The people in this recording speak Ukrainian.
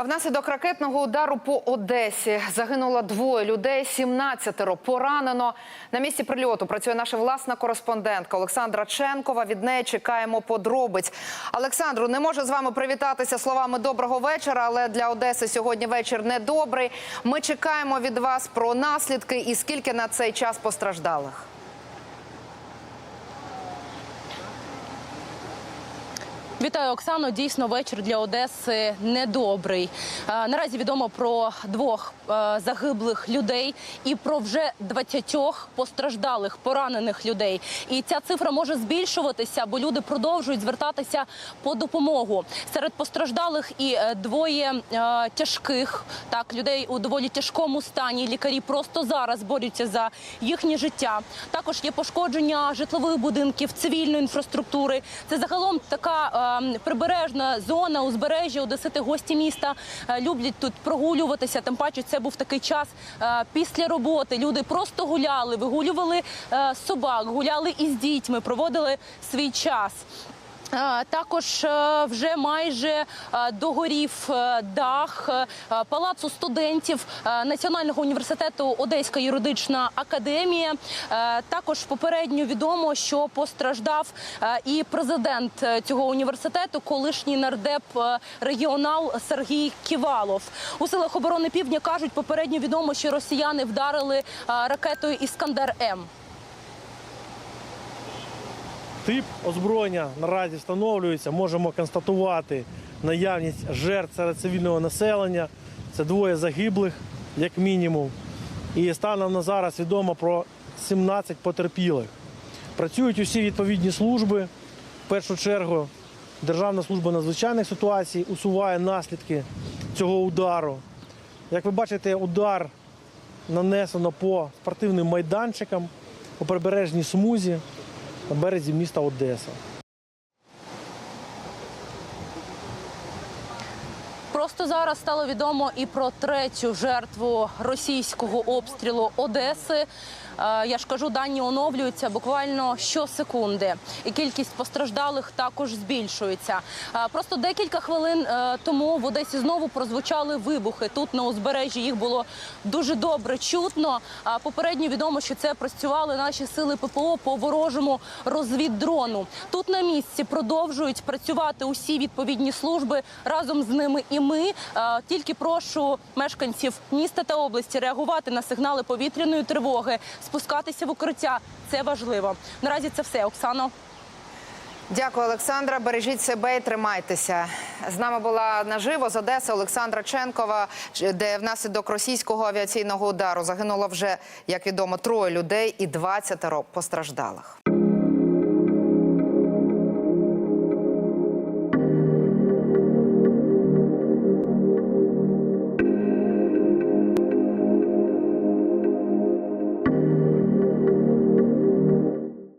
А внаслідок ракетного удару по Одесі загинуло двоє людей, 17 поранено. На місці прильоту працює наша власна кореспондентка Олександра Ченкова. Від неї чекаємо подробиць. Олександру, не можу з вами привітатися словами доброго вечора, але для Одеси сьогодні вечір недобрий. Ми чекаємо від вас про наслідки і скільки на цей час постраждалих. Вітаю, Оксано. Дійсно, вечір для Одеси недобрий. Наразі відомо про двох загиблих людей і про вже 20 постраждалих, поранених людей. І ця цифра може збільшуватися, бо люди продовжують звертатися по допомогу. Серед постраждалих і е, двоє тяжких так людей у доволі тяжкому стані. Лікарі просто зараз борються за їхнє життя. Також є пошкодження житлових будинків, цивільної інфраструктури. Це загалом така прибережна зона, узбережжя, одесити гості міста е, люблять тут прогулюватися. Тим паче, це був такий час е, після роботи. Люди просто гуляли, вигулювали е, собак, гуляли із дітьми, проводили свій час. Також е, вже майже е, догорів е, дах палацу студентів Національного університету Одеська юридична академія. Також попередньо відомо, що постраждав і президент цього університету, колишній нардеп регіонал Сергій Ківалов. У силах оборони півдня кажуть, попередньо відомо, що росіяни вдарили ракетою Іскандер М. Тип озброєння наразі встановлюється. Можемо констатувати наявність жертв серед цивільного населення. Це двоє загиблих, як мінімум. І станом на зараз відомо про 17 потерпілих. Працюють усі відповідні служби. В першу чергу Державна служба надзвичайних ситуацій усуває наслідки цього удару. Як ви бачите, удар нанесено по спортивним майданчикам, по прибережній смузі березі міста Одеса. Просто зараз стало відомо і про третю жертву російського обстрілу Одеси. Е, Я ж кажу, дані оновлюються буквально щосекунди, і кількість постраждалих також збільшується. Е, Просто декілька хвилин е, тому в Одесі знову прозвучали вибухи. Тут на узбережжі їх було дуже добре чутно. Попередньо відомо, що це працювали наші сили ППО по ворожому розвіддрону. Тут на місці продовжують працювати усі відповідні служби разом з ними. І ми Е, тільки прошу мешканців міста та області реагувати на сигнали повітряної тривоги, спускатися в укриття. Це важливо. Наразі це все, Оксано. Дякую, Олександра. Бережіть себе і тримайтеся. З нами була наживо з Одеси Олександра Ченкова, де внаслідок російського авіаційного удару загинуло вже, як відомо, троє людей і 20 постраждалих.